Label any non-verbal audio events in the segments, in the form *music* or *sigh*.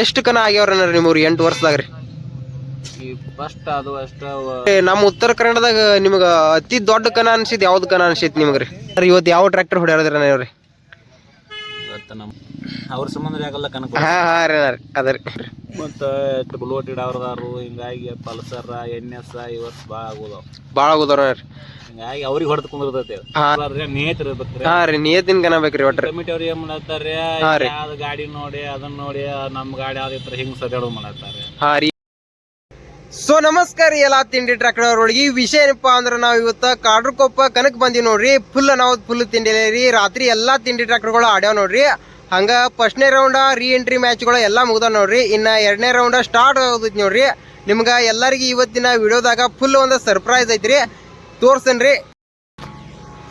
ಎಷ್ಟು ಕನ ಆಗ್ಯಾವ್ರ ನಿಮ್ಮವ್ರು ಎಂಟು ವರ್ಷದಾಗ್ರಿ. ಫಸ್ಟ್ ಅದು ಅಷ್ಟ ನಮ್ಮ ಉತ್ತರ ಕನ್ನಡದಾಗ ನಿಮಗ ಅತಿ ದೊಡ್ಡ ಕನ ಅನ್ಸಿದ್ ಯಾವ್ದು ಕನ ಅನ್ಸಿತ್ ನಿಮ್ಗ್ರಿ ಇವತ್ತು ಯಾವ ಟ್ರ್ಯಾಕ್ಟರ್ ಹೊಡ್ಯಾರ್ರಿ ನೀವ್ರಿ ಅವ್ರ? ಸಂಬಂಧ ಆಗಲ್ಲ ಕನಕ. ಹಾ ಹಾ ರೀ ಅದ ರೀ. ಮತ್ತು ಬುಲ್ವಟ್ ಇಡವ್ರದಾರು ಹಿಂಗಾಗಿ ಪಲ್ಸರ್ ಎನ್ ಎಸ್ ಇವತ್ತು ಭಾಳ ಆಗೋದು ಭಾಳ ಆಗುದವ್ರ ರೀ ಹಿಂಗಾಗಿ ಅವ್ರಿಗೆ ಹೊಡೆದು ಕುಂದಿರ್ತೈತಿ ಹಾ. ನೇತ್ರ ಇರ್ಬೇಕ್ರಿ ಹಾ ರೀ ನಿಯತ್ತಿನ ಬೇಕ್ರಿ ಒಟ್ರಿ. ಕಮಿಟಿ ಅವ್ರು ಏನ್ ಮಾಡತ್ತಾರೆ? ಹಾ ರೀ. ಯಾವ್ದು ಗಾಡಿ ನೋಡಿ ಅದನ್ನ ನೋಡಿ ನಮ್ಮ ಗಾಡಿ ಯಾವ್ದು ಹಿಂಗ್ ಸಜಾಡು ಮಾಡತ್ತಾರೆ. ಹಾ ರೀ. ಸೊ ನಮಸ್ಕಾರ ರೀ ಎಲ್ಲ ತಿಂಡಿ ಟ್ರ್ಯಾಕ್ಟರ್ ಅವ್ರೊಳಗೆ ಈ ವಿಷಯ ಏನಪ್ಪಾ ಅಂದ್ರೆ ನಾವು ಇವತ್ತು ಕಾಡ್ರಕೊಪ್ಪ ಕನಕ್ ಬಂದಿವಿ ನೋಡ್ರಿ. ಫುಲ್ ನಾವು ಫುಲ್ ತಿಂಡಿ ರೀ. ರಾತ್ರಿ ಎಲ್ಲಾ ತಿಂಡಿ ಟ್ರ್ಯಾಕ್ಟರ್ಗಳು ಆಡ್ಯಾವ ನೋಡ್ರಿ. ಹಂಗ ಫಸ್ಟ್ನೇ ರೌಂಡ ರೀ ಎಂಟ್ರಿ ಮ್ಯಾಚ್ಗಳು ಎಲ್ಲಾ ಮುಗ್ದಾವ ನೋಡ್ರಿ. ಇನ್ನ ಎರಡನೇ ರೌಂಡ ಸ್ಟಾರ್ಟ್ ಆಗೋದೈತಿ ನೋಡ್ರಿ. ನಿಮ್ಗ ಎಲ್ಲರಿಗೂ ಇವತ್ತಿನ ವಿಡಿಯೋದಾಗ ಫುಲ್ ಒಂದು ಸರ್ಪ್ರೈಸ್ ಐತ್ರಿ. ತೋರ್ಸನ್ರಿ.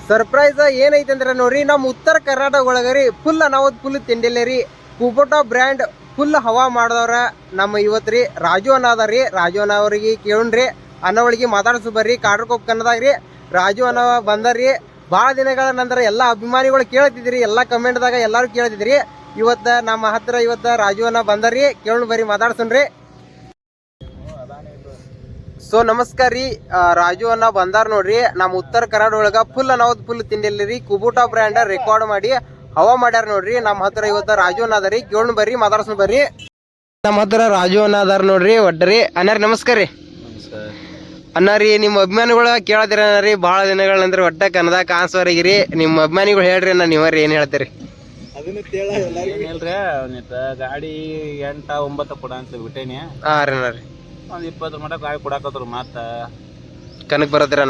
ಸರ್ಪ್ರೈಸ್ ಏನೈತೆ ಅಂದ್ರೆ ನೋಡ್ರಿ ನಮ್ಮ ಉತ್ತರ ಕರ್ನಾಟಕ ಒಳಗ ರೀ ಫುಲ್ ಅನಾವತ್ ಫುಲ್ ತಿಂಡಿಲ್ಲ ರೀ. ಕುಬೋಟಾ ಬ್ರ್ಯಾಂಡ್ ಫುಲ್ ಹವಾ ಮಾಡಿದವ್ರ ನಮ್ಮ ಇವತ್ತು ರೀ. ರಾಜು ಅನ್ನ ಅದ ರೀ. ರಾಜು ಅನ್ನ ಅವ್ರಿಗೆ ಕೇಳ್ರಿ ಅನ್ನವಳಿಗೆ ಮಾತಾಡ್ಸು ಬರ್ರಿ. ಕಾಡ್ರಕೊಪ್ ಕನ್ನದಾಗ ರೀ. ರಾಜು ಅನ್ನ ಬಂದರ್ರಿ ಭಾಳ ದಿನಗಳ ನಂತರ ಎಲ್ಲ ಅಭಿಮಾನಿಗಳು ಕೇಳ್ತಿದ್ರಿ ಎಲ್ಲ ಕಮೆಂಟ್ದಾಗ ಎಲ್ಲರೂ ಕೇಳ್ತಿದ್ರಿ ಇವತ್ತು ನಮ್ಮ ಹತ್ರ ಇವತ್ತು ರಾಜು ಅನ್ನ ಬಂದರಿ ಕೇಳ್ ಬರ್ರಿ ಮಾತಾಡ್ಸನ್ರಿ ಸೊ ನಮಸ್ಕಾರ ರೀ. ರಾಜು ಅನ್ನ ಬಂದಾರ ನೋಡ್ರಿ. ನಮ್ಮ ಉತ್ತರ ಕನ್ನಡ ಒಳಗ ಫುಲ್ ನಾವು ಫುಲ್ ತಿಂಡಿಲ್ಲ ರೀ. ಕುಬೂಟಾ ಬ್ರ್ಯಾಂಡ್ ರೆಕಾರ್ಡ್ ಮಾಡಿ ಹವಾ ಮಾಡ್ಯಾರ ನೋಡ್ರಿ. ನಮ್ಮ ಹತ್ರ ಇವತ್ತ ರಾಜು ಅನ್ನ ಅದ ರೀ. ಕೇಳ್ ಬರ್ರಿ ಮಾತಾಡ್ಸೋಣ ಬರ್ರಿ. ನಮ್ಮ ಹತ್ರ ರಾಜು ಅನ್ನ ಅದಾರ ನೋಡ್ರಿ ಒಡ್ರಿ ಅನ್ನಾರಿ ನಮಸ್ಕಾರ ರೀ. ನಮಸ್ಕಾರ ಅನ್ನ ರೀ ನಿಮ್ಮ ಅಭಿಮಾನಿಗಳು ಕೇಳದಿರ ರೀ. ಭಾಳ ದಿನಗಳ ನಂತರ ಒಟ್ಟ ಕನ್ನಡ ಕಾಣಿಸೋರಿಗಿರಿ ನಿಮ್ಮ ಅಭಿಮಾನಿಗಳು ಹೇಳ್ರಿ ಅಣ್ಣ ನೀವರಿ ಏನ್ ಹೇಳ್ತೀರಿ? ಗಾಡಿ ಎಂಟ ಒಂಬತ್ತು ಕೊಡ ಅಂತ ಬಿಟ್ಟೇನಿ. ಹಾ ರೀ ಅಣ್ಣ ರೀ. ಒಂದ್ ಇಪ್ಪತ್ತು ಮಟ ಕಾಯಿ ಕೊಡಾಕತ್ರು ಮತ್ತ ಕನಕ್ ಬರತ್ತೀರ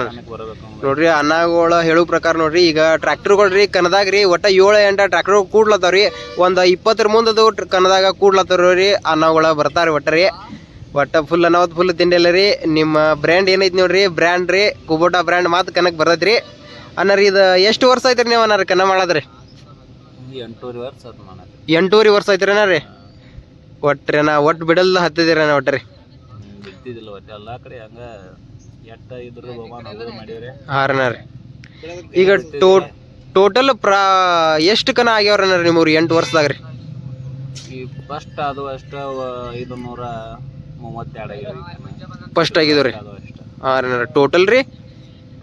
ನೋಡ್ರಿ? ಅನ್ನಗಳ ಹೇಳೋ ಪ್ರಕಾರ ನೋಡ್ರಿ ಈಗ ಟ್ರ್ಯಾಕ್ಟರ್ಗಳು ರೀ ಕನ್ನದಾಗ ರೀ ಒಟ್ಟ ಏಳು ಎಂಟ ಟ್ರ್ಯಾಕ್ಟರ್ ಕೂಡ್ಲತ್ತಾವ್ರಿ ಒಂದು ಇಪ್ಪತ್ತರ ಮುಂದದು ಕನದಾಗ ಕೂಡ್ಲತ್ತಾರ ರೀ ಅನ್ನಗಳ ಬರ್ತಾರೆ ಒಟ್ಟ ರೀ. ಒಟ್ಟ ಫುಲ್ ಅನ್ನೋದು ಫುಲ್ ತಿಂಡಿಲ್ಲ ರೀ. ನಿಮ್ಮ ಬ್ರ್ಯಾಂಡ್ ಏನೈತಿ ನೋಡ್ರಿ ಬ್ರ್ಯಾಂಡ್ ರೀ ಕುಬೋಟಾ ಬ್ರ್ಯಾಂಡ್ ಮಾತು ಕನಕ್ ಬರತ್ರಿ ಅನ್ನ ರೀ ಇದು ಎಷ್ಟು ವರ್ಷ ಐತ್ರಿ ನೀವು ಅನ್ನಾರ ಕನ್ನ ಮಾಡದ್ರಿ? ಎಂಟೂರಿ ವರ್ಷ ಎಂಟೂರಿ ವರ್ಷ ಐತ್ರಿ ಅಣ್ಣ ರೀ? ಒಟ್ರಿ ನಾ ಒಟ್ಟು ಬಿಡಲ್ಲ ಹತ್ತಿದಿರ ಅಣ್ಣ ಒಟ್ಟ ಒಟ್ಟು ಎಲ್ಲಾ ಕಡೆ ಹಂಗ ಎಟ್ಟ ಇದ್ರು ಹೋಗೋದು ಮಾಡೀವ್ರಿ. ರೀ ಈಗ ಟೋ ಟೋಟಲ್ ಪ್ರಾ ಎಷ್ಟು ಕನ ಆಗ್ಯಾವ್ರಿ ನಿಮ್ಮವ್ರು ಎಂಟು ವರ್ಷದಾಗ ರೀ. ಈ ಫಸ್ಟ್ ಅದು ಅಷ್ಟ ಐದು ನೂರ ಮೂವತ್ತೆರಡು ಆಗಿವೆ ಫಸ್ಟ್ ಆಗಿದ್ರಿ ಹಾಂ ರೀ ಟೋಟಲ್ ರೀ?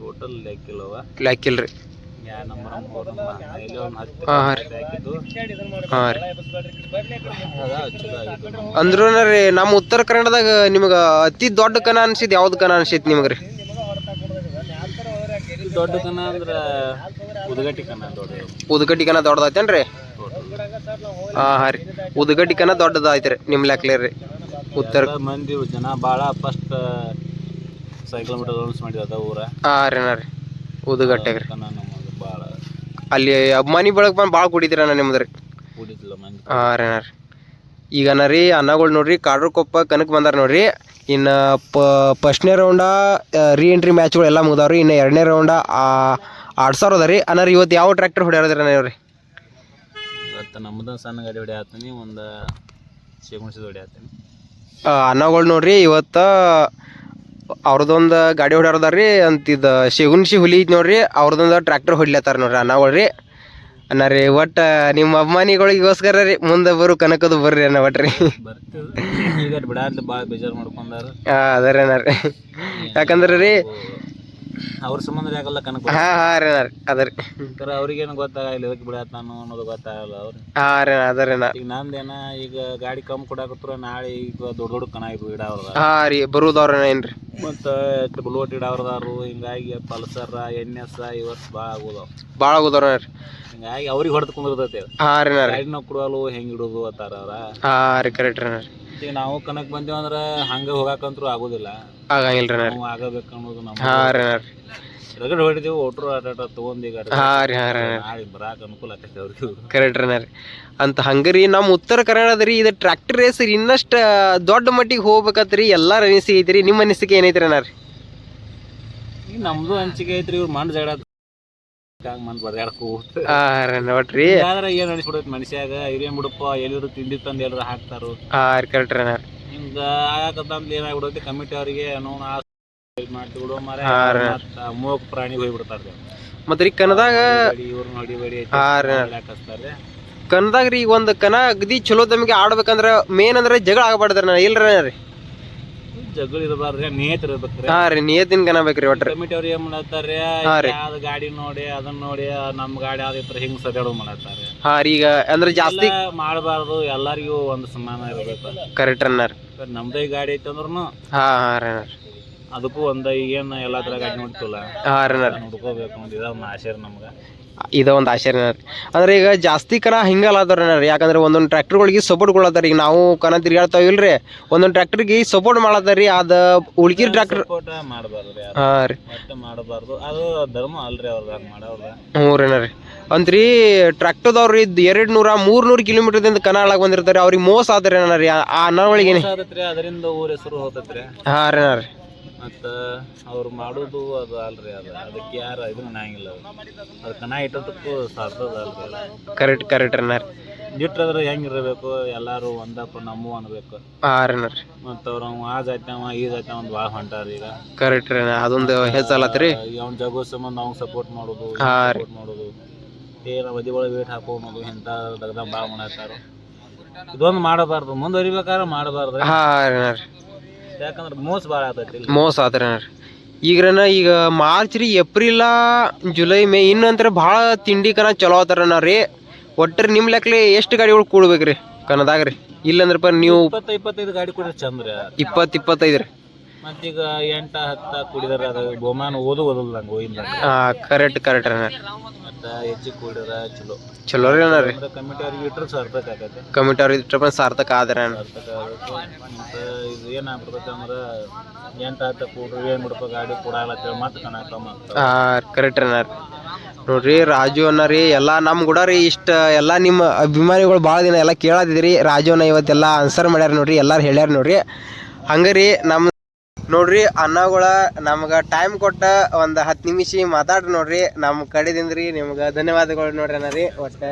ಟೋಟಲ್ ಲೆಕ್ಕಿಲ್ಲವ. ಲೆಕ್ಕಿಲ್ಲ ರೀ. ಅಂದ್ರೂ ರೀ ನಮ್ಮ ಉತ್ತರ ಕನ್ನಡದಾಗ ನಿಮ್ಗೆ ಅತಿ ದೊಡ್ಡ ಕನ ಅನ್ಸಿದ್ ಯಾವ್ದು ಕನ ಅನ್ಸಿತ್ ನಿಮ್ಗೆ ರೀ? ದೊಡ್ಡ ಕನ ಅಂದ್ರ ಉದ್ಗಟ್ಟಿ ಕನ ದೊಡ್ಡ ಉದ್ಗಟ್ಟಿ ಕನ ದೊಡ್ಡದೈತೇನ್ರಿ ಹಾ ಹಾಂ ರೀ. ಉದ್ಗಟ್ಟಿ ಕನ ದೊಡ್ಡದೈತೆ ರೀ ನಿಮ್ಮ ಲೆಕ್ಕಲೇ ರೀ. ಉತ್ತರ ಮಂದಿ ಜನ ಭಾಳ ಫಸ್ಟ್ ಸೈಕಲ್ ಮೀಟರ್ ರೂಲ್ಸ್ ಮಾಡಿದ ಊರ. ಹಾಂ ರೀ ನಾ ರೀ. ಉದಗಟ್ಟೆಗೆ ರೀ. ಅಲ್ಲಿ ಅಭಿಮಾನಿ ಬೆಳಗ್ಗೆ ಬಂದು ಭಾಳ ಕುಡಿತೀರ ಅಣ್ಣ ನಿಮ್ದು ರೀ ಹಾಂ ರೀ ಅಣ್ಣ ರೀ. ಈಗ ಅಣ್ಣ ರೀ ಅನ್ನಗಳು ನೋಡ್ರಿ ಕಾಡ್ರಕೊಪ್ಪ ಕನಕ್ ಬಂದಾರ ನೋಡ್ರಿ. ಇನ್ನು ಫಸ್ಟ್ನೇ ರೌಂಡ ರೀ ಎಂಟ್ರಿ ಮ್ಯಾಚ್ಗಳು ಎಲ್ಲ ಮುಗ್ದಾವ್ರಿ ಇನ್ನು ಎರಡನೇ ರೌಂಡ ಆರು ಸಾವಿರ ಅದ ರೀ. ಅಣ್ಣ ರೀ ಇವತ್ತು ಯಾವ ಟ್ರ್ಯಾಕ್ಟರ್ ಹೊಡ್ಯಾರದ್ರಿ ನೀವು ರೀ ಇವತ್ತು ನಮ್ಮದು ಸಣ್ಣ ಗಾಡಿ ಒಂದು ಅನ್ನಗಳು ನೋಡ್ರಿ ಇವತ್ತು ಅವ್ರದ್ದೊಂದು ಗಾಡಿ ಹೊಡ್ಯಾರದಾರ ರೀ ಅಂತಿದ್ದು ಶಗುನ್ಸಿ ಹುಲಿ ಐತಿ ನೋಡ್ರಿ ಅವ್ರದೊಂದು ಟ್ರ್ಯಾಕ್ಟರ್ ಹೊಡ್ಲತ್ತಾರ ನೋಡ್ರಿ ಅನ್ನಗಳು ರೀ ಅಣ್ಣ ರೀ ಒಟ್ಟು ನಿಮ್ಮ ಅಭಿಮಾನಿಗಳಿಗೋಸ್ಕರ ರೀ ಮುಂದೆ ಬರು ಕನಕದು ಬರ್ರಿ ಅನ್ನ ಒಟ್ರಿ ಅದ ರೀ ಅಣ್ಣ ರೀ ಯಾಕಂದ್ರೆ ರೀ ಅವ್ರ ಸಂಬಂಧ ಯಾಕಲ್ಲ ಕನಕ ಹಾಂ ಹಾಂ ರೀ ಅಣ್ಣ ರೀ ಅದ ರೀ. ಕರ ಅವ್ರಿಗೇನು ಗೊತ್ತಾಗಲ್ಲ ಇದಕ್ಕೆ ಬಿಡಾತ್ ನಾನು ಅನ್ನೋದು ಗೊತ್ತಾಗಲ್ಲ ಅವ್ರು ಹಾಂ ರೀ ಅದ ರೀ ಈಗ ನಂದೇನ ಈಗ ಗಾಡಿ ಕಮ್ಮಿ ಕೊಡಾಕತ್ರ ನಾಳೆ ಈಗ ದೊಡ್ಡ ದೊಡ್ಡ ಕನ ಇದ್ವು ಇಡಾವ್ರದ ಹಾಂ ರೀ ಬರುದವ್ರ ಏನ್ರಿ ಮತ್ತು ಬುಲ್ವಟ್ ಇಡಾವ್ರದಾರು ಹಿಂಗಾಗಿ ಪಲ್ಸರ್ ಎನ್ ಎಸ್ ಇವತ್ತು ಭಾಳ ಆಗೋದು ಭಾಳ ಆಗುದವ್ರ ರೀ. ಹಿಂಗಾಗಿ ಅವ್ರಿಗೆ ಹೊಡೆದು ಕುಂದಿರ್ತೈತೆ ಹಾಂ ರೀ ಗಾಡಿನ ಕೊಡಲು ಹೆಂಗೆ ಇಡೋದು ಅತ್ತಾರ ಅವ್ರ. ಹಾ ರೀ ಕರೆಕ್ಟ್ ರೀ ಈಗ ನಾವು ಕನಕ್ ಬಂದೇವ ಅಂದ್ರ ಹಂಗ ಹೋಗಾಕಂತ್ರು ಆಗೋದಿಲ್ಲ. ಆಗಂಗಿಲ್ರಿ ರೀ ಅಣ್ಣ ರೀ ನಾವು ಆಗಬೇಕು ಅನ್ನೋದು ನಮ್ಮ ಹಾಂ ರೀ ರಗಡ್ ಹೊಡಿದೀವಿ ಒಟ್ರು ಆಟ ತಗೊಂಡ್ ಈಗ ಹಾಂ ರೀ ಹಾಂ ರೀ ಅಣ್ಣ ರೀ. ನಾಳೆ ಬರಾಕ ಅನುಕೂಲ ಆಕೈತೆ ಅವ್ರಿಗೆ. ಕರೆಕ್ಟ್ ರೀ ಅಣ್ಣ ರೀ ಅಂತ ಹಂಗರಿ ನಮ್ಮ ಉತ್ತರ ಕನ್ನಡದ ರೀ ಇದು ಟ್ರ್ಯಾಕ್ಟರ್ ರೇಸ್ ರೀ ಇನ್ನಷ್ಟು ದೊಡ್ಡ ಮಟ್ಟಿಗೆ ಹೋಗ್ಬೇಕತ್ರಿ ಎಲ್ಲಾರ ಎಲ್ಲ ಅನಿಸಿಕೆ ಐತ್ರಿ. ನಿಮ್ಮ ಅನಿಸಿಕೆ ಏನೈತ್ರಿ ನಾರಿ ನಮ್ದು ಅನಿಸಿಕೆ ಐತ್ರಿ ಇವ್ರು ಮಣ್ಣು ಜಗಳ ಹಂಗೆ ಒಂದ್ ಬಡ್ದಾಡಕ್ಕೆ ಹೋಗ್ತಾರೆ ಹಾಂ ರೀ ಆದ್ರೆ ಏನು ಅನಿಸ್ಬಿಡೈತೆ ಮನುಷ್ಯಾಗ? ಇದೇನು ಬಿಡಪ್ಪ? ಎಲ್ಲಿರು ತಿಂಡಿ ತಂದು ಎಲ್ಲರೂ ಹಾಕ್ತಾರು. ಕಮಿಟಿ ಅವರಿಗೆ ಮಾರ. ಪ್ರಾಣಿ ಹೋಗ್ಬಿಡ್ತಾರ ರೀ ಕನ್ನದಾಗ ಇವ್ರನ್ನ ಹೊಡಿಬೇಡಿ ಹಾ ರೀ. ಹಾಕಸ್ತಾರೆ ಕನ್ನದಾಗ ರೀ ಈಗ ಒಂದು ಕನ ಅಗದಿ ಚಲೋ ತಮಗೆ ಆಡ್ಬೇಕಂದ್ರ ಮೇನ್ ಅಂದ್ರೆ ಜಗಳ ಆಗಬಾರ್ದ್ರಿ ನಾ ಇಲ್ರ ಜಗಳ ಇರಬಾರ್ದ್ರಿ ನಿಯತ್ ಇರ್ಬೇಕ್ರಿ. ಹಾ ರೀ ನಿಯತ್ತಿನ ಬೇಕ್ರಿ ಒಟ್ರಿ. ಕಮಿಟಿ ಅವ್ರು ಏನ್ ಮಾಡತ್ತಾರ ಹಾ ರೀ. ಯಾವ್ದು ಗಾಡಿ ನೋಡಿ ಅದನ್ನ ನೋಡಿ ನಮ್ ಗಾಡಿ ಯಾವ್ದಿತ್ರ ಹಿಂಗ್ ಸದಾಡೋ ಮಾಡತ್ತಾರ ಹಾ ರೀ ಈಗ ಅಂದ್ರೆ ಜಾಸ್ತಿ ಮಾಡಬಾರ್ದು ಎಲ್ಲರಿಗೂ ಒಂದು ಸಮಾನ ಇರ್ಬೇಕು. ಕರೆಕ್ಟ್ ಅನ್ನಾರ ನಮ್ದೇ ಗಾಡಿ ಐತಿ ಅಂದ್ರೂ ಹಾ ಹಾ ರೀ ಅನ್ನಾರ ಅದಕ್ಕೂ ಒಂದ ಈಗೇನ ಎಲ್ಲಾ ತರ ಗಾಡಿ ನೋಡ್ತಿಲ್ಲ ಹಾ ರೀ. ನೋಡ್ಕೋಬೇಕು ಒಂದ್ ಇದ ಆಸೆ ನಮ್ಗ. ಇದ ಒಂದು ಆಶ್ಚರ್ಯ ಅಂದ್ರೆ ಈಗ ಜಾಸ್ತಿ ಕರ ಹಿಂಗಲ್ಲ ರೀ ಯಾಕಂದ್ರೆ ಒಂದೊಂದು ಟ್ರ್ಯಾಕ್ಟರ್ಗಳಿಗೆ ಸಪೋರ್ಟ್ ಕೊಡತ್ತಾರ ಈಗ ನಾವು ಕನ ತಿರ್ಗಾಡ್ತಾವ ಇಲ್ರಿ. ಒಂದೊಂದು ಟ್ರ್ಯಾಕ್ಟರ್ಗೆ ಸಪೋರ್ಟ್ ಮಾಡತ್ತಾರ ಅದ ಉಳ್ಕಿರ್ ಟ್ರ್ಯಾಕ್ಟರ್ ಹಾ ರೀ. ಮಾಡಬಾರ್ದು. ಅದು ಧರ್ಮ ಅಲ್ರಿ ಹ್ಞೂ ರೀ ರೀ ಅಂತ್ರಿ ಟ್ರ್ಯಾಕ್ಟರ್ದವ್ರು ಇದು ಎರಡು ನೂರ ಮೂರು ನೂರು ಕಿಲೋಮೀಟರ್ದಿಂದ ಕನ ಒಳಗೆ ಬಂದಿರ್ತಾರೆ ಅವ್ರಿಗೆ ಮೋಸ ಆದ್ರೆ ರೀ ಆ ಅನ್ನೊಳಗೆ ಹಾ ಅದರಿಂದ ಊರ ಹೆಸರು ಹೋತತ್ರಿ. ಹಾಂ ರೀ ರೀ ಮತ್ತ ಅವ್ರು ಮಾಡೋದು ಅದು ಅಲ್ರಿ ಅದು. ಅದಕ್ಕೆ ಯಾರು ಇದನ್ನ ಅನ್ನಂಗಿಲ್ಲ ಅದು. ಕಣ ಇಟ್ಟದಕ್ಕೂ ಸಾರ್ಥದ ಅಲ್ರಿ ಕರೆಕ್ಟ್ ಕರೆಕ್ಟ್ ರೀ ಇಟ್ಟದ್ರ ಹೆಂಗಿರಬೇಕು ಎಲ್ಲರೂ ಒಂದಪ್ಪ ನಮ್ಮ ಅನ್ಬೇಕು. ರೀ ಮತ್ತು ಅವ್ರು ಆ ಜಾತ್ಯಾವ ಈ ಜಾತ್ಯಾವ ಒಂದು ಭಾಳ ಹೊಂಟಾರ ಈಗ. ಕರೆಕ್ಟ್ ರೀ ಅದೊಂದು ಹೆಚ್ಚಲತ್ರಿ ಅವ್ನ ಜಗೋ ಸಂಬಂಧ ಅವ್ನ ಸಪೋರ್ಟ್ ಮಾಡೋದು ಸಪೋರ್ಟ್ ಮಾಡೋದು. ಏನು ಮದಿ ಒಳಗೆ ವೇಟ್ ಹಾಕೋ ಅನ್ನೋದು ಇಂಥ ದಗದ ಭಾಳ ಮಾಡತ್ತಾರ. ಇದೊಂದು ಮಾಡಬಾರ್ದು. ಮುಂದುವರಿಬೇಕಾದ್ರೆ ಮಾಡಬಾರ್ದು. ಹಾಂ ರೀ ಯಾಕಂದ್ರೆ ಮೋಸ ಭಾಳ ಆಗ್ತೈತಿ ಇಲ್ಲಿ. ಮೋಸ ಆತ್ರಿ ರೀ ಈಗ್ರನ ಈಗ ಮಾರ್ಚ್ ರೀ ಏಪ್ರಿಲ ಜುಲೈ ಮೇ ಇನ್ನಂತರ ಭಾಳ ತಿಂಡಿ ಕನ ಚಲೋ ಆತಾರಣ್ಣ ರೀ. ಒಟ್ಟರೆ ನಿಮ್ಮ ಲೆಕ್ಕಲೆ ಎಷ್ಟು ಗಾಡಿಗಳು ಕೂಡ್ಬೇಕ್ರಿ ಕನದಾಗ ರೀ ಇಲ್ಲಂದ್ರಪ್ಪ ನೀವು ಇಪ್ಪತ್ತ ಇಪ್ಪತ್ತೈದು ಗಾಡಿ ಕೊಡ್ರಿ ಚಂದ್ರ. ಇಪ್ಪತ್ತು ಇಪ್ಪತ್ತೈದು ರೀ. ಮತ್ತೀಗ ಎಂಟ ಹತ್ತ ಕುಡಿದಾರ ಅದ ಬಹುಮಾನ ಓದು ಓದಲ್ಲ ನಂಗೆ ಹೋಗಿಲ್ಲ ಕರೆಕ್ಟ್ ಕರೆಕ್ಟ್ ಅಣ್ಣ. ಮತ್ತ ಹೆಚ್ಚಿಗೆ ಕುಡಿದ್ರ ಚಲೋ. ಚಲೋ ರೀ ಅಣ್ಣ ರೀ. ಕಮಿಟಿ ಅವ್ರಿಗೆ ಇಟ್ಟರು ಸಾರ್ಥಕಾಗತ್ತೆ ಕಮಿಟಿ ಅವ್ರಿಗೆ ಇಟ್ರಪ್ಪ ಸಾರ್ಥಕ ಆದ್ರೆ ಅಣ್ಣ. ಸಾರ್ಥಕ ಆಗತ್ತೆ. ಮತ್ತೆ ಇದು ಏನಾಗ್ಬಿಡ್ತೈತೆ ಅಂದ್ರೆ ಎಂಟು ಹತ್ತ ಕೂಡ್ರಿ ಏನು ಬಿಡ್ಬೇಕು ಗಾಡಿ ಕೂಡ ಮತ್ತೆ ಕಣಕ್ಕ ಮತ್ತೆ ಹಾಂ ಕರೆಕ್ಟ್ ಅಣ್ಣ ರೀ. ನೋಡ್ರಿ ರಾಜು ಅಣ್ಣ ರೀ ಎಲ್ಲ ನಮ್ಮ ಕೂಡ ರೀ ಇಷ್ಟ ಎಲ್ಲ ನಿಮ್ಮ ಅಭಿಮಾನಿಗಳು ಭಾಳ ದಿನ ಎಲ್ಲ ಕೇಳತ್ತಿದ್ರಿ ರಾಜು ಅಣ್ಣ ಇವತ್ತೆಲ್ಲ ಆನ್ಸರ್ ಮಾಡ್ಯಾರ ನೋಡ್ರಿ ಎಲ್ಲಾರು ಹೇಳ್ಯಾರ ನೋಡ್ರಿ. ಹಂಗೆ ರೀ ನಮ್ಮ ನೋಡ್ರಿ, ಅನ್ನಗಳ ನಮ್ಗೆ ಟೈಮ್ ಕೊಟ್ಟ ಒಂದು ಹತ್ತು ನಿಮಿಷ ಮಾತಾಡ್ರಿ ನೋಡ್ರಿ. ನಮ್ಮ ಕಡೆದಿಂದ ರೀ ನಿಮ್ಗೆ ಧನ್ಯವಾದಗಳು ನೋಡ್ರಿ ಅಣ್ಣ ರೀ ಒಟ್ಟು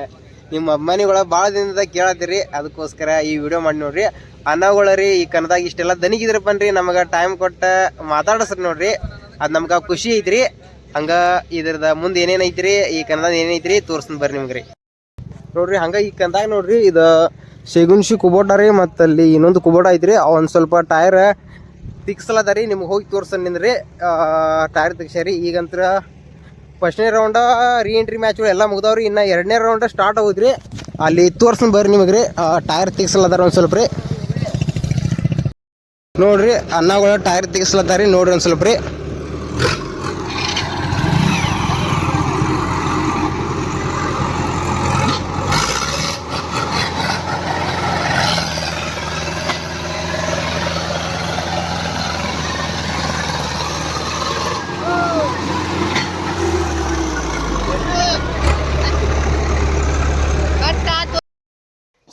ನಿಮ್ಮ ಅಮ್ಮನಿಗಳು ಭಾಳ ದಿನದ ಕೇಳತ್ತೀರಿ. ಅದಕ್ಕೋಸ್ಕರ ಈ ವಿಡಿಯೋ ಮಾಡಿ ನೋಡ್ರಿ. ಅನ್ನಗಳ ರೀ ಈ ಕನ್ನದಾಗ ಇಷ್ಟೆಲ್ಲ ದನಿಗಿದ್ರಪ್ಪ ರೀ ನಮಗೆ ಟೈಮ್ ಕೊಟ್ಟ ಮಾತಾಡಸ್ರಿ ನೋಡ್ರಿ. ಅದು ನಮ್ಗೆ ಖುಷಿ ಐತ್ರಿ. ಹಂಗ ಇದ್ರದ ಮುಂದೆ ಏನೇನು ಐತ್ರಿ, ಈ ಕನ್ನಡ ಏನೈತ್ರಿ ತೋರ್ಸ್ತೀನಿ ಬರ್ರಿ ನಿಮ್ಗೆ ರೀ ನೋಡ್ರಿ, ಹಂಗೆ ಈ ಕನ್ನದಾಗ ನೋಡ್ರಿ, ಇದು ಶೇಗುನ್ಶಿ ಕುಬೋಟ ರೀ ಮತ್ತು ಅಲ್ಲಿ ಇನ್ನೊಂದು ಕುಬೋಟ ಐತ್ರಿ. ಒಂದು ಸ್ವಲ್ಪ ಟೈರ್ ತಿಕ್ಸಲದ ರೀ ನಿಮ್ಗೆ ಹೋಗಿ ತೋರ್ಸನ್ ನಿಂದ್ರಿ. ಟೈರ್ ತೆಗ್ಸ್ಯಾರಿ. ಈಗಂತ್ರ ಫಸ್ಟ್ನೇ ರೌಂಡ ರೀ ಎಂಟ್ರಿ ಮ್ಯಾಚ್ಗಳು ಎಲ್ಲ ಮುಗ್ದವ್ರಿ. ಇನ್ನು ಎರಡನೇ ರೌಂಡ ಸ್ಟಾರ್ಟ್ ಆಗೋದ್ರಿ ಅಲ್ಲಿ ತೋರ್ಸನ್ ಬರ್ರಿ ನಿಮಗೆ ರೀ. ಟೈರ್ ತೆಗ್ಸಲದಾರ ಒಂದು ಸ್ವಲ್ಪ ರೀ. ನೋಡ್ರಿ ಅನ್ನಗಳು ಟೈರ್ ರೀ. ನೋಡ್ರಿ ಒಂದು ಸ್ವಲ್ಪ ರೀ.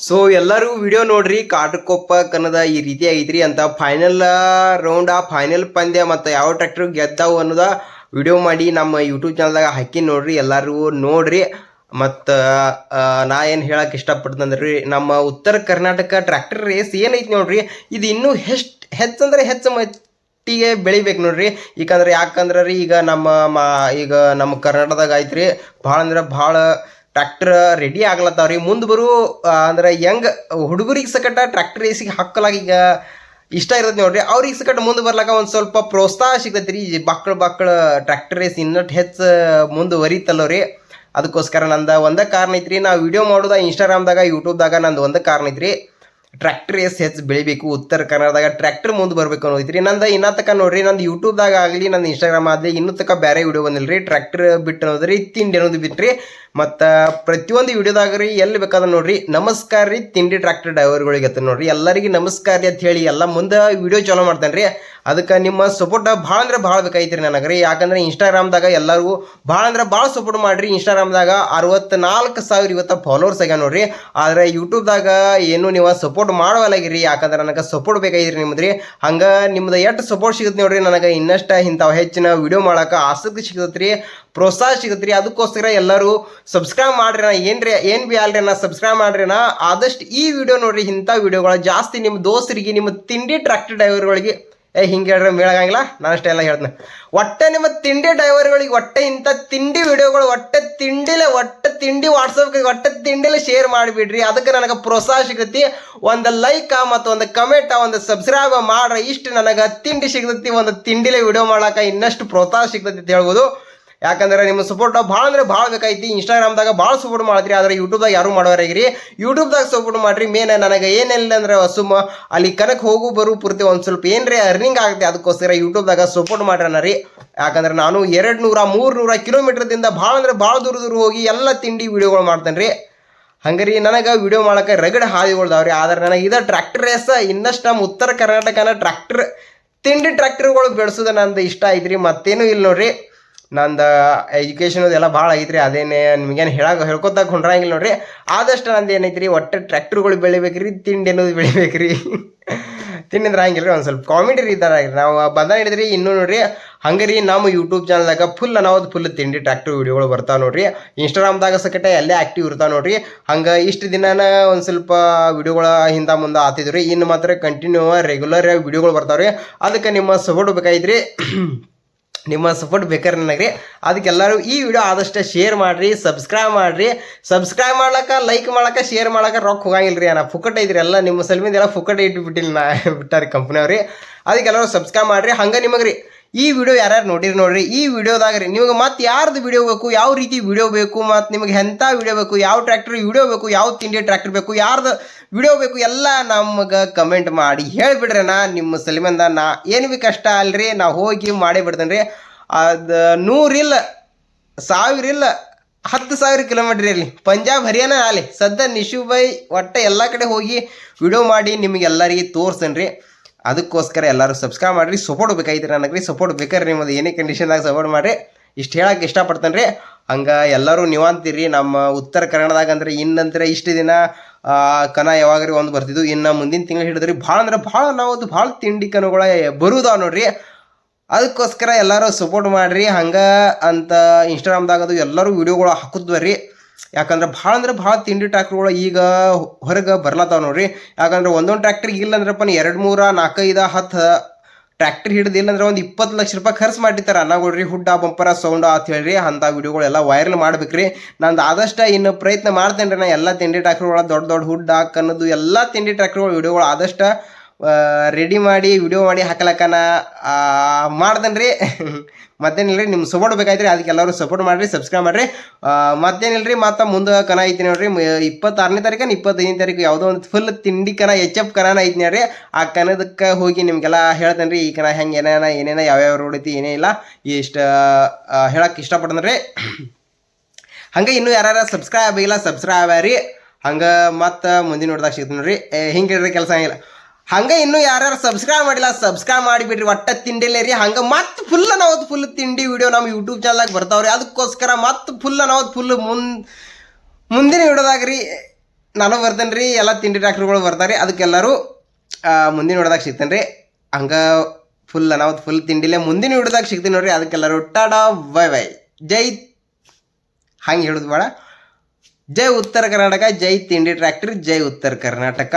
ಸೊ ಎಲ್ಲರೂ ವಿಡಿಯೋ ನೋಡ್ರಿ, ಕಾಟಕೊಪ್ಪ ಕನ್ನದ ಈ ರೀತಿ ಐತ್ರಿ ಅಂತ ಫೈನಲ್ ರೌಂಡ್ ಆ ಫೈನಲ್ ಪಂದ್ಯ ಮತ್ತು ಯಾವ ಟ್ರ್ಯಾಕ್ಟರ್ ಗೆದ್ದಾವು ಅನ್ನೋದ ವಿಡಿಯೋ ಮಾಡಿ ನಮ್ಮ ಯೂಟ್ಯೂಬ್ ಚಾನಲ್ದಾಗ ಹಾಕಿ ನೋಡ್ರಿ, ಎಲ್ಲರೂ ನೋಡ್ರಿ. ಮತ್ತು ನಾ ಏನು ಹೇಳಕ್ಕೆ ಇಷ್ಟಪಡ್ತಂದ್ರಿ ನಮ್ಮ ಉತ್ತರ ಕರ್ನಾಟಕ ಟ್ರ್ಯಾಕ್ಟರ್ ರೇಸ್ ಏನೈತಿ ನೋಡ್ರಿ, ಇದು ಇನ್ನೂ ಹೆಚ್ಚು ಹೆಚ್ಚಂದ್ರೆ ಹೆಚ್ಚು ಮಟ್ಟಿಗೆ ಬೆಳಿಬೇಕು ನೋಡ್ರಿ. ಯಾಕಂದ್ರೆ ಯಾಕಂದ್ರೆ ರೀ, ಈಗ ನಮ್ಮ ಮಾ, ಈಗ ನಮ್ಮ ಕರ್ನಾಟಕದಾಗ ಐತ್ರಿ, ಭಾಳ ಅಂದ್ರೆ ಭಾಳ ಟ್ರ್ಯಾಕ್ಟರ್ ರೆಡಿ ಆಗ್ಲತ್ತಾವ ರೀ ಮುಂದೆ ಬರೋ ಅಂದ್ರೆ ಹೆಂಗ್ ಹುಡುಗರಿಗೆ ಸಕಟ ಟ್ರ್ಯಾಕ್ಟರ್ ರೇಸಿಗೆ ಹಾಕಲಾಗ ಈಗ ಇಷ್ಟ ಇರತ್ತೆ ನೋಡ್ರಿ. ಅವ್ರಿಗೆ ಸಕಟ್ ಮುಂದೆ ಬರ್ಲಾಕ ಒಂದು ಸ್ವಲ್ಪ ಪ್ರೋತ್ಸಾಹ ಸಿಗ್ತೈತೆ ರೀ ಮಕ್ಳು ಮಕ್ಳು ಟ್ರ್ಯಾಕ್ಟರ್ ರೇಸ್ ಇನ್ನಷ್ಟು ಹೆಚ್ಚು ಮುಂದುವರಿತಲ್ಲೋ ರೀ ಅದಕ್ಕೋಸ್ಕರ ನಂದು ಒಂದೇ ಕಾರಣ ಐತ್ರಿ. ನಾ ವಿಡಿಯೋ ಮಾಡೋದ ಇನ್ಸ್ಟಾಗ್ರಾಮ್ದಾಗ ಯೂಟ್ಯೂಬ್ದಾಗ ನಂದು ಒಂದೇ ಕಾರಣ ಐತ್ರಿ. ಟ್ರ್ಯಾಕ್ಟರ್ ಎಸ್ ಹೆಚ್ಚು ಬೆಳಿಬೇಕು, ಉತ್ತರ ಕನ್ನಡದಾಗ ಟ್ರ್ಯಾಕ್ಟರ್ ಮುಂದೆ ಬರ್ಬೇಕು ಅನ್ನೋದ್ರಿ ನಂದು ಇನ್ನ ತಕ ನೋಡ್ರಿ, ನಂದು ಯೂಟ್ಯೂಬ್ದಾಗ ಆಗಲಿ, ನಂದು ಇನ್ಸ್ಟಾಗ್ರಾಮ್ ಆಗಲಿ, ಇನ್ನೂ ತಕ ಬೇರೆ ವಿಡಿಯೋ ಬಂದಿಲ್ಲ ರೀ ಟ್ರ್ಯಾಕ್ಟರ್ ಬಿಟ್ಟು ಅನ್ನೋದ್ರಿ, ತಿಂಡಿ ಅನ್ನೋದು ಬಿಟ್ರಿ ಮತ್ತು ಪ್ರತಿಯೊಂದು ವಿಡಿಯೋದಾಗ ರೀ, ಎಲ್ಲಿ ಬೇಕಾದ ನೋಡ್ರಿ. ನಮಸ್ಕಾರ ರೀ, ತಿಂಡಿ ಟ್ರ್ಯಾಕ್ಟರ್ ಡ್ರೈವರ್ಗಳಿಗೆ ನೋಡ್ರಿ. ಎಲ್ಲರಿಗೆ ನಮಸ್ಕಾರ ರೀ ಅಂತ ಹೇಳಿ, ಎಲ್ಲ ಮುಂದೆ ವಿಡಿಯೋ ಚಾಲೋ ಮಾಡ್ತಾನೆ ರೀ ಅದಕ್ಕೆ ನಿಮ್ಮ ಸಪೋರ್ಟ್ ಭಾಳ ಅಂದ್ರೆ ಭಾಳ ಬೇಕಾಯ್ತು ರೀ ನನಗೆ ರೀ ಯಾಕಂದ್ರೆ ಇನ್ಸ್ಟಾಗ್ರಾಮ್ದಾಗ ಎಲ್ಲರಿಗೂ ಭಾಳ ಅಂದ್ರೆ ಭಾಳ ಸಪೋರ್ಟ್ ಮಾಡಿರಿ. ಇನ್ಸ್ಟಾಗ್ರಾಮ್ದಾಗ ಅರವತ್ನಾಲ್ಕು ಸಾವಿರ ಇವತ್ತು ಫಾಲೋವರ್ಸ್ ಆಗ್ಯಾವ ನೋಡ್ರಿ. ಆದರೆ ಯೂಟ್ಯೂಬ್ದಾಗ ಏನು ನೀವು ಸಪೋರ್ಟ್ ಮಾಡುವಲ್ಲಾಗಿರಿ ಯಾಕಂದ್ರೆ ನನಗೆ ಸಪೋರ್ಟ್ ಬೇಕಾಗಿದ್ರಿ ನಿಮ್ದು ರೀ ಹಂಗೆ ನಿಮ್ದು ಎಷ್ಟು ಸಪೋರ್ಟ್ ಸಿಗುತ್ತೆ ನೋಡ್ರಿ ನನಗೆ ಇನ್ನಷ್ಟು ಇಂಥವು ಹೆಚ್ಚಿನ ವಿಡಿಯೋ ಮಾಡಕ್ಕೆ ಆಸಕ್ತಿ ಸಿಗುತ್ತೆ ರೀ ಪ್ರೋತ್ಸಾಹ ಸಿಗುತ್ತೆ ರೀ ಅದಕ್ಕೋಸ್ಕರ ಎಲ್ಲರೂ ಸಬ್ಸ್ಕ್ರೈಬ್ ಮಾಡ್ರಿ ನಾ ಏನ್ರಿ, ಏನು ಬಿ ಅಲ್ರಿ ನಾ ಸಬ್ಸ್ಕ್ರೈಬ್ ಮಾಡ್ರಿ ನಾ ಆದಷ್ಟು ಈ ವಿಡಿಯೋ ನೋಡ್ರಿ ಇಂಥ ವಿಡಿಯೋಗಳು ಜಾಸ್ತಿ ನಿಮ್ಮ ದೋಸ್ತರಿಗೆ ನಿಮ್ಮ ತಿಂಡಿ ಟ್ರ್ಯಾಕ್ಟರ್ ಡ್ರೈವರ್ಗಳಿಗೆ ಏ, ಹಿಂಗೆ ಹೇಳ್ರೆ ಮೇಳಾಗಂಗಿಲ್ಲ ನಾನು ಅಷ್ಟೇ ಎಲ್ಲ ಹೇಳ್ತೀನಿ. ಒಟ್ಟೆ ನಿಮ್ಮ ತಿಂಡಿ ಡ್ರೈವರ್ಗಳಿಗೆ ಒಟ್ಟೆ ಇಂಥ ತಿಂಡಿ ವಿಡಿಯೋಗಳು ಒಟ್ಟೆ ತಿಂಡಿಲೆ ಒಟ್ಟೆ ತಿಂಡಿ ವಾಟ್ಸಪ್ಗೆ ಒಟ್ಟೆ ತಿಂಡಿಲೆ ಶೇರ್ ಮಾಡಿಬಿಡ್ರಿ. ಅದಕ್ಕೆ ನನಗೆ ಪ್ರೋತ್ಸಾಹ ಸಿಗತಿ ಒಂದು ಲೈಕ್ ಮತ್ತು ಒಂದು ಕಮೆಂಟ್ ಒಂದು ಸಬ್ಸ್ಕ್ರೈಬ್ ಮಾಡ್ರಿ ಇಷ್ಟು ನನಗೆ ತಿಂಡಿ ಸಿಗ್ತೈತಿ, ಒಂದು ತಿಂಡಿಲೆ ವಿಡಿಯೋ ಮಾಡಕ್ಕೆ ಇನ್ನಷ್ಟು ಪ್ರೋತ್ಸಾಹ ಸಿಗ್ತೈತಿ ಅಂತ ಹೇಳ್ಬೋದು. ಯಾಕಂದ್ರೆ ನಿಮ್ಮ ಸಪೋರ್ಟ್ ಭಾಳ ಅಂದ್ರೆ ಭಾಳ ಬೇಕೈತಿ ಇನ್ಸ್ಟಾಗ್ರಾಮ್ದಾಗ ಭಾಳ ಸಪೋರ್ಟ್ ಮಾಡಿದ್ರಿ ಆದ್ರೆ ಯೂಟ್ಯೂಬ್ದಾಗ ಯಾರು ಮಾಡೋರಾಗಿರಿ ಯೂಟ್ಯೂಬ್ದಾಗ ಸಪೋರ್ಟ್ ಮಾಡ್ರಿ ಮೇನ್ ನನಗೆ ಏನಿಲ್ಲ ಅಂದ್ರೆ ಸುಮ್ಮ ಅಲ್ಲಿ ಕನಕ್ ಹೋಗು ಬರು ಪೂರ್ತಿ ಒಂದು ಸ್ವಲ್ಪ ಏನ್ರಿ ಅರ್ನಿಂಗ್ ಆಗುತ್ತೆ ಅದಕ್ಕೋಸ್ಕರ ಯೂಟ್ಯೂಬ್ದಾಗ ಸಪೋರ್ಟ್ ಮಾಡ್ರಣ ರೀ ಯಾಕಂದ್ರೆ ನಾನು ಎರಡು ನೂರ ಮೂರು ನೂರ ಕಿಲೋಮೀಟರ್ದಿಂದ ಭಾಳ ಅಂದ್ರೆ ಭಾಳ ದೂರ ದೂರ ಹೋಗಿ ಎಲ್ಲ ತಿಂಡಿ ವಿಡಿಯೋಗಳು ಮಾಡ್ತೇನೆ ರೀ ಹಂಗರಿ ನನಗೆ ವಿಡಿಯೋ ಮಾಡಕ್ಕೆ ರಗಡ್ ಹಾದಿಗಳ್ದಾವ್ರಿ ಆದ್ರೆ ನನಗೆ ಇದ ಟ್ರ್ಯಾಕ್ಟರ್ ರೇಸ್ ಇನ್ನಷ್ಟು ನಮ್ಮ ಉತ್ತರ ಕರ್ನಾಟಕನ ಟ್ರ್ಯಾಕ್ಟರ್ ತಿಂಡಿ ಟ್ರ್ಯಾಕ್ಟರ್ಗಳು ಬೆಳೆಸೋದು ನಂದು ಇಷ್ಟ ಐತ್ರಿ. ಮತ್ತೇನು ಇಲ್ಲ ನೋಡ್ರಿ. ನಂದು ಎಜುಕೇಷನ್ ಎಲ್ಲ ಭಾಳ ಐತ್ರಿ, ಅದೇನೇ ನಿಮ್ಗೇನು ಹೇಳಕ್ಕೆ ಹೇಳ್ಕೊತ ಹೊಂಡ್ರಂಗಿಲ್ಲ ನೋಡ್ರಿ. ಆದಷ್ಟು ನಂದು ಏನೈತ್ರಿ, ಒಟ್ಟು ಟ್ರ್ಯಾಕ್ಟ್ರುಗಳು ಬೆಳಿಬೇಕ್ರಿ, ತಿಂಡಿ ಅನ್ನೋದು ಬೆಳಿಬೇಕ್ರಿ. *laughs* ತಿಂಡಿ ಅಂದ್ರೆ ರೀ ಒಂದು ಸ್ವಲ್ಪ ಕಾಮಿಡಿ ರೀ ಇದ್ದಾರೆ ನಾವು ಬಂದ ಹಿಡಿದ್ರಿ ಇನ್ನೂ ನೋಡ್ರಿ ರೀ ನಮ್ಮ ಯೂಟ್ಯೂಬ್ ಚಾನಲ್ದಾಗ ಫುಲ್ ನಾವು ಫುಲ್ ತಿಂಡಿ ಟ್ರ್ಯಾಕ್ಟರ್ ವಿಡಿಯೋಗಳು ಬರ್ತಾವೆ ನೋಡ್ರಿ. ಇನ್ಸ್ಟಾಗ್ರಾಮ್ದಾಗ ಸಕಟ ಎಲ್ಲೇ ಆ್ಯಕ್ಟಿವ್ ಇರ್ತಾವೆ ನೋಡ್ರಿ. ಹಂಗೆ ಇಷ್ಟು ದಿನಾನ ಒಂದು ಸ್ವಲ್ಪ ವಿಡಿಯೋಗಳ ಹಿಂದೆ ಮುಂದೆ ಆತಿದ್ರಿ. ಇನ್ನು ಮಾತ್ರ ಕಂಟಿನ್ಯೂ ರೆಗ್ಯುಲರ್ ವಿಡಿಯೋಗಳು ರೀ ಅದಕ್ಕೆ ನಿಮ್ಮ ಸಪೋರ್ಟ್ ಬೇಕಾಗಿದ್ರಿ ನಿಮ್ಮ ಸಪೋರ್ಟ್ ಬೇಕಾರೆ ನನಗೆ ರೀ. ಅದಕ್ಕೆಲ್ಲರೂ ಈ ವಿಡಿಯೋ ಆದಷ್ಟು ಶೇರ್ ಮಾಡಿರಿ ಸಬ್ಸ್ಕ್ರೈಬ್ ಮಾಡಿರಿ. ಸಬ್ಸ್ಕ್ರೈಬ್ ಮಾಡ್ಲಕ್ಕ ಲೈಕ್ ಮಾಡಕ್ಕೆ ಶೇರ್ ಮಾಡಕ್ಕೆ ರೊಕ್ಕ ಹೋಗಂಗಿಲ್ಲ ರೀ ನಾ ಫುಕಟ್ ಐತ್ರಿ ಎಲ್ಲ, ನಿಮ್ಮ ಸಲ್ಮಿಂದೆಲ್ಲ ಫುಕಟ್ ಇಟ್ಬಿಟ್ಟಿಲ್ಲ ನಾ, *laughs* ಬಿಟ್ಟಾರಿ ಕಂಪ್ನಿಯವ್ರಿ ಅದಕ್ಕೆಲ್ಲರೂ ಸಬ್ಸ್ಕ್ರೈಬ್ ಮಾಡಿರಿ. ಹಂಗೆ ನಿಮಗೆ ರೀ ಈ ವಿಡಿಯೋ ಯಾರ್ಯಾರು ನೋಡಿರಿ ನೋಡ್ರಿ, ಈ ವಿಡಿಯೋದಾಗ ರೀ ನಿಮಗೆ ಮತ್ತೆ ಯಾರ್ದು ವಿಡಿಯೋ ಬೇಕು, ಯಾವ ರೀತಿ ವಿಡಿಯೋ ಬೇಕು, ಮತ್ತು ನಿಮಗೆ ಎಂಥ ವಿಡಿಯೋ ಬೇಕು, ಯಾವ ಟ್ರ್ಯಾಕ್ಟರ್ ವಿಡಿಯೋ ಬೇಕು, ಯಾವ ತಿಂಡಿ ಟ್ರ್ಯಾಕ್ಟರ್ ಬೇಕು, ಯಾರ್ದು ವಿಡಿಯೋ ಬೇಕು ಎಲ್ಲ ನಮಗೆ ಕಮೆಂಟ್ ಮಾಡಿ ಹೇಳಿಬಿಡ್ರಿ ನಾ ನಿಮ್ಮ ಸಲಿಮಂದ ನಾ ಏನು ಭೀ ಕಷ್ಟ ಅಲ್ರಿ, ನಾ ಹೋಗಿ ಮಾಡೇ ಬಿಡ್ತೇನೆ ರೀ ಅದು ನೂರಿಲ್ಲ ಸಾವಿರ ಇಲ್ಲ, ಹತ್ತು ಸಾವಿರ ಕಿಲೋಮೀಟ್ರ್ ಇರಲಿ. ಪಂಜಾಬ್, ಹರಿಯಾಣ ಅಲ್ಲಿ ಸದ್ಯ ನಿಶುಬೈ ಒಟ್ಟು ಎಲ್ಲ ಕಡೆ ಹೋಗಿ ವಿಡಿಯೋ ಮಾಡಿ ನಿಮಗೆಲ್ಲರಿಗೆ ತೋರ್ಸೇನೆ ರೀ ಅದಕ್ಕೋಸ್ಕರ ಎಲ್ಲರೂ ಸಬ್ಸ್ಕ್ರೈಬ್ ಮಾಡಿರಿ ಸಪೋರ್ಟ್ ಬೇಕಾಗಿತ್ತು ನನಗೆ ರೀ ಸಪೋರ್ಟ್ ಬೇಕಾದ್ರೆ ನಿಮ್ಮದು ಏನೇ ಕಂಡೀಷನ್ದಾಗ ಸಪೋರ್ಟ್ ಮಾಡಿರಿ. ಇಷ್ಟು ಹೇಳಕ್ಕೆ ಇಷ್ಟಪಡ್ತೇನೆ ರೀ ಹಂಗೆ ಎಲ್ಲರೂ ನೀವು ಅಂತೀರಿ ನಮ್ಮ ಉತ್ತರ ಕನ್ನಡದಾಗ ಅಂದ್ರೆ ಇನ್ನಂದ್ರೆ ಇಷ್ಟು ದಿನ ಕನ ಯಾವಾಗ್ರಿ ಒಂದು ಬರ್ತಿದ್ವು, ಇನ್ನು ಮುಂದಿನ ತಿಂಗಳು ಹಿಡಿದ್ರಿ. ಭಾಳ ಅಂದ್ರೆ ಭಾಳ ನಾವು ಅದು ಭಾಳ ತಿಂಡಿ ಕನುಗಳ ಬರುದಾವ ನೋಡ್ರಿ. ಅದಕ್ಕೋಸ್ಕರ ಎಲ್ಲರೂ ಸಪೋರ್ಟ್ ಮಾಡಿರಿ. ಹಂಗೆ ಅಂತ ಇನ್ಸ್ಟಾಗ್ರಾಮ್ದಾಗ ಅದು ಎಲ್ಲರೂ ವಿಡಿಯೋಗಳು ಹಾಕುದ್ವರಿ ಯಾಕಂದ್ರೆ ಭಾಳ ಅಂದ್ರೆ ಭಾಳ ತಿಂಡಿ ಟ್ರ್ಯಾಕ್ಟರ್ಗಳು ಈಗ ಹೊರಗೆ ಬರ್ಲತ್ತಾವ ನೋಡ್ರಿ. ಯಾಕಂದ್ರೆ ಒಂದೊಂದು ಟ್ರ್ಯಾಕ್ಟ್ರಿಗೆ ಇಲ್ಲ ಅಂದ್ರಪ್ಪ ಎರಡು ಮೂರ ನಾಲ್ಕೈದು ಹತ್ತು ಟ್ರ್ಯಾಕ್ಟರ್ ಹಿಡಿದಿಲ್ಲ ಅಂದ್ರೆ ಒಂದು ಇಪ್ಪತ್ತು ಲಕ್ಷ ರೂಪಾಯಿ ಖರ್ಚು ಮಾಡಿರ್ತಾರೆ. ಅನ್ನಗೊಡ್ರಿ ಹುಡ್ಡ, ಬಂಪರ, ಸೌಂಡ್ ಅಂತ ಹೇಳ್ರಿ, ಅಂಥ ವಿಡಿಯೋಗಳೆಲ್ಲ ವೈರಲ್ ಮಾಡ್ಬೇಕ್ರಿ. ನಂದು ಆದಷ್ಟು ಇನ್ನು ಪ್ರಯತ್ನ ಮಾಡ್ತೇನೆ ರೀ ನಾ ಎಲ್ಲ ತಿಂಡಿ ಟ್ರ್ಯಾಕ್ಟರ್ಗಳ ದೊಡ್ಡ ದೊಡ್ಡ ಹುಡ್ಡ ಕನ್ನದು ಎಲ್ಲ ತಿಂಡಿ ಟ್ರ್ಯಾಕ್ಟರ್ಗಳು ವಿಡಿಯೋಗಳು ಆದಷ್ಟು ರೆಡಿ ಮಾಡಿ ವಿಡಿಯೋ ಮಾಡಿ ಹಾಕಲಕ್ಕನ ಮಾಡ್ದೇನೆ ರೀ *laughs* ಮತ್ತೇನಿಲ್ಲ ರೀ ನಿಮ್ಮ ಸಪೋರ್ಟ್ ಬೇಕಾಯ್ತು ಅದಕ್ಕೆ ಎಲ್ಲರೂ ಸಪೋರ್ಟ್ ಮಾಡಿರಿ ಸಬ್ಸ್ಕ್ರೈಬ್ ಮಾಡಿರಿ. ಮತ್ತೇನಿಲ್ಲ ರೀ ಮತ್ತೆ ಮುಂದೆ ಕನ ಐತಿ ನೋಡ್ರಿ ಇಪ್ಪತ್ತಾರನೇ ತಾರೀಕು ಇಪ್ಪತ್ತೈದನೇ ತಾರೀಕು ಯಾವುದೋ ಒಂದು ಫುಲ್ ತಿಂಡಿ ಕನ ಎಚ್ ಎಫ್ ಕನ ಐತಿ ನೋಡ್ರಿ. ಆ ಕನದಕ್ಕೆ ಹೋಗಿ ನಿಮಗೆಲ್ಲ ಹೇಳ್ತೇನೆ ರೀ ಈ ಕನ ಹೆಂಗೆ ಏನೇನ ಏನೇನ, ಯಾವ್ಯಾವ ರೋಡ್ ಐತಿ, ಏನೇ ಇಲ್ಲ, ಇಷ್ಟು ಹೇಳಕ್ಕೆ ಇಷ್ಟಪಡ್ತೇನೆ ರೀ *clears throat* ಹಂಗೆ ಇನ್ನೂ ಯಾರು ಸಬ್ಸ್ಕ್ರೈಬ್ ಆಗಿಲ್ಲ ಸಬ್ಸ್ಕ್ರೈಬ್ ಆಗ್ಯಾರಿ ಹಂಗೆ ಮತ್ತೆ ಮುಂದಿನ ನೋಡ್ದಾಗ ಸಿಗ್ತೀನಿ ನೋಡ್ರಿ ಹಿಂಗೆ ಹೇಳ್ರಿ ಕೆಲಸ ಆಗಿಲ್ಲ ಹಂಗೆ ಇನ್ನೂ ಯಾರ್ಯಾರು ಸಬ್ಸ್ಕ್ರೈಬ್ ಮಾಡಿಲ್ಲ ಸಬ್ಸ್ಕ್ರೈಬ್ ಮಾಡಿಬಿಡ್ರಿ. ಒಟ್ಟ ತಿಂಡಿಲೇ ರೀ. ಹಂಗೆ ಮತ್ತೆ ಫುಲ್ ನಾವು ಫುಲ್ ತಿಂಡಿ ವಿಡಿಯೋ ನಮ್ಮ ಯೂಟ್ಯೂಬ್ ಚಾನಲ್ದಾಗ ಬರ್ತಾವ್ರಿ. ಅದಕ್ಕೋಸ್ಕರ ಮತ್ತೆ ಫುಲ್ ನಾವು ಫುಲ್ ಮುಂದೆ ಮುಂದಿನ ವಿಡಿಯೋದಾಗ ರೀ ನಾನು ಬರ್ತೇನೆ ರೀ. ಎಲ್ಲ ತಿಂಡಿ ಡಾಕ್ಟ್ರುಗಳು ಬರ್ತಾರೆ ಅದಕ್ಕೆಲ್ಲರೂ ಮುಂದಿನ ವಿಡಿಯೋದಾಗ ಸಿಗ್ತೇನೆ ರೀ. ಹಂಗೆ ಫುಲ್ ನಾವು ಫುಲ್ ತಿಂಡಿಲೇ ಮುಂದಿನ ವಿಡಿಯೋದಾಗ ಸಿಗ್ತೀನಿ ನೋಡ್ರಿ. ಅದಕ್ಕೆಲ್ಲರೂ ಟಾಡಾ, ಬೈ ಬೈ. ಜೈ, ಹಂಗೆ ಹೇಳೋದು ಬೇಡ ಜೈ ಉತ್ತರ ಕರ್ನಾಟಕ, ಜೈ ತಿಂಡಿ ಟ್ರ್ಯಾಕ್ಟರ್ ಜೈ ಉತ್ತರ ಕರ್ನಾಟಕ.